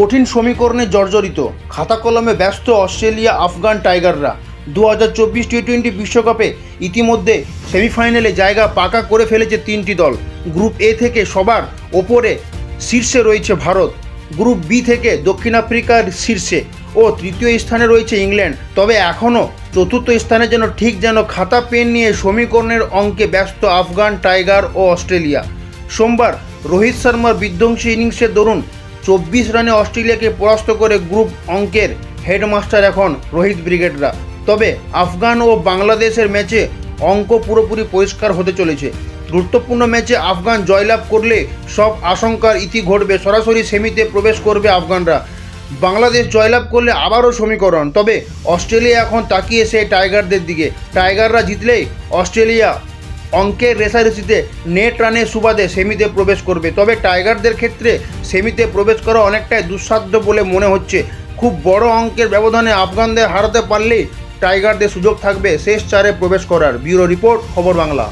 কঠিন সমীকরণে জর্জরিত। খাতা কলমে ব্যস্ত অস্ট্রেলিয়া, আফগান টাইগাররা। দু হাজার চব্বিশ টি টোয়েন্টি বিশ্বকাপে ইতিমধ্যে সেমিফাইনালে জায়গা পাকা করে ফেলেছে তিনটি দল। গ্রুপ এ থেকে সবার ওপরে শীর্ষে রয়েছে ভারত। গ্রুপ বি থেকে দক্ষিণ আফ্রিকার শীর্ষে ও তৃতীয় স্থানে রয়েছে ইংল্যান্ড। তবে এখনও চতুর্থ স্থানে যেন ঠিক যেন খাতা পেন নিয়ে সমীকরণের অঙ্কে ব্যস্ত আফগান, টাইগার ও অস্ট্রেলিয়া। সোমবার রোহিত শর্মার বিধ্বংসী ইনিংসের দরুন চব্বিশ রানে অস্ট্রেলিয়াকে পরাস্ত করে গ্রুপ অঙ্কের হেডমাস্টার এখন রোহিত ব্রিগেডরা। তবে আফগান ও বাংলাদেশের ম্যাচে অঙ্ক পুরোপুরি পরিষ্কার হতে চলেছে। গুরুত্বপূর্ণ ম্যাচে আফগান জয়লাভ করলে সব আশঙ্কার ইতি ঘটবে, সরাসরি সেমিতে প্রবেশ করবে আফগানরা। বাংলাদেশ জয়লাভ করলে আবারও সমীকরণ, তবে অস্ট্রেলিয়া এখন তাকিয়ে সেই টাইগারদের দিকে। টাইগাররা জিতলেই অস্ট্রেলিয়া অঙ্কের রেসারেসিতে নেট রানের সুবাদে সেমিতে প্রবেশ করবে। তবে টাইগারদের ক্ষেত্রে সেমিতে প্রবেশ করা অনেকটাই দুঃসাধ্য বলে মনে হচ্ছে। খুব বড় অঙ্কের ব্যবধানে আফগানদের হারাতে পারলেই টাইগারদের সুযোগ থাকবে শেষ চারে প্রবেশ করার। ব্যুরো রিপোর্ট, খবর বাংলা।